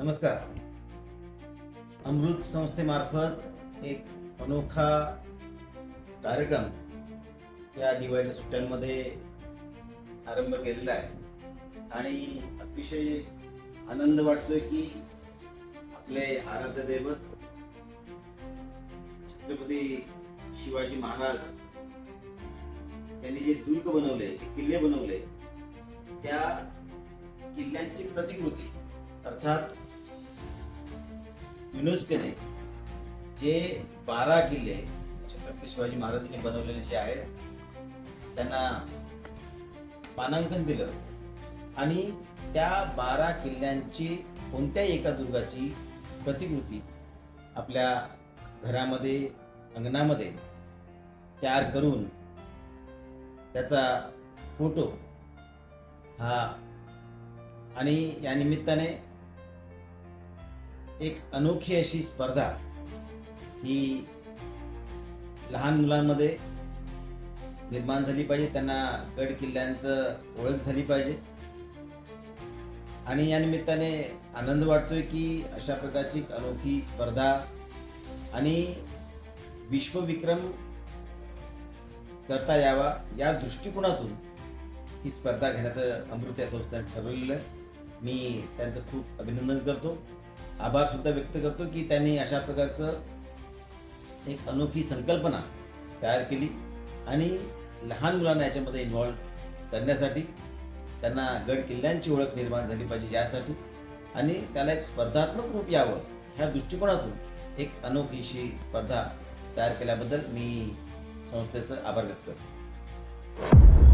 नमस्कार. अमृत संस्थेमार्फत एक अनोखा कार्यक्रम या दिवाळीच्या सुट्ट्यांमध्ये आरंभ केलेला आहे. आणि अतिशय आनंद वाटतोय की आपले आराध्य दैवत छत्रपती शिवाजी महाराज यांनी जे दुर्ग बनवले जे किल्ले बनवले त्या किल्ल्यांची प्रतिकृती अर्थात युनेस्कोने जे बारा किल्ले छत्रपती शिवाजी महाराजांनी बनवलेले जे आहेत त्यांना मानांकन दिलं. आणि त्या बारा किल्ल्यांची कोणत्याही एका दुर्गाची प्रतिकृती आपल्या घरामध्ये अंगणामध्ये तयार करून त्याचा फोटो हा आणि या निमित्ताने एक अनोखी अशी स्पर्धा ही लहान मुलांमध्ये निर्माण झाली पाहिजे त्यांना गड किल्ल्यांचं ओळख झाली पाहिजे. आणि या निमित्ताने आनंद वाटतोय की अशा प्रकारची अनोखी स्पर्धा आणि विश्वविक्रम करता यावा या दृष्टिकोनातून ही स्पर्धा घेण्याचं अमृत या संस्थेने ठरवलेलं आहे. मी त्यांचं खूप अभिनंदन करतो. आभार सुद्धा व्यक्त करतो की त्यांनी अशा प्रकारचं एक अनोखी संकल्पना तयार केली आणि लहान मुलांना याच्यामध्ये इन्व्हॉल्व करण्यासाठी त्यांना गड किल्ल्यांची ओळख निर्माण झाली पाहिजे यासाठी. आणि त्याला एक स्पर्धात्मक रूप यावं ह्या दृष्टिकोनातून एक अनोखीशी स्पर्धा तयार केल्याबद्दल मी संस्थेचं आभार व्यक्त करतो.